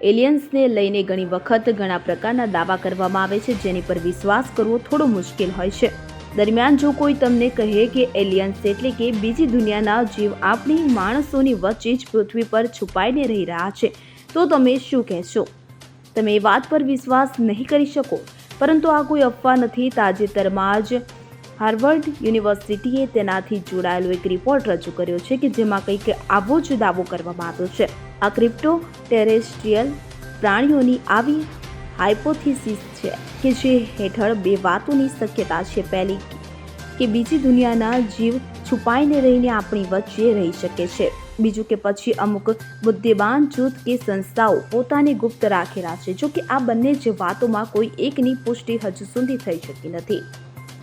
એલિયન્સને લઈને ઘણી વખત ઘણા પ્રકારના દાવા કરવામાં આવે છે, જેની પર વિશ્વાસ કરવો થોડો મુશ્કેલ હોય છે. દરમિયાન જો કોઈ તમને કહે કે એલિયન્સ એટલે કે બીજી દુનિયાના જીવ આપણી માણસોની વચ્ચે જ પૃથ્વી પર છુપાઈને રહી રહ્યા છે, તો તમે શું કહેશો? તમે એ વાત પર વિશ્વાસ નહીં કરી શકો. પરંતુ આ કોઈ અફવા નથી. તાજેતરમાં જ હાર્વર્ડ યુનિવર્સિટીએ તેનાથી જોડાયેલો એક રિપોર્ટ રજૂ કર્યો છે કે જેમાં કંઈક આવો જ દાવો કરવામાં આવ્યો છે. આ ક્રિપ્ટો ટેરેસ્ટ્રીયલ પ્રાણીઓની આવી હાઇપોથિસિસ છે કે જે હેઠળ બે વાતોની શક્યતા છે. પહેલી, કે બીજી દુનિયાના જીવ છુપાઈને રહીને આપણી વચ્ચે રહી શકે છે. બીજું, કે પછી અમુક બુદ્ધિમાન જૂથ કે સંસ્થાઓ પોતાને ગુપ્ત રાખેલા છે જો કે આ બંને જ વાતોમાં કોઈ એકની પુષ્ટિ હજુ સુધી થઈ શકી નથી.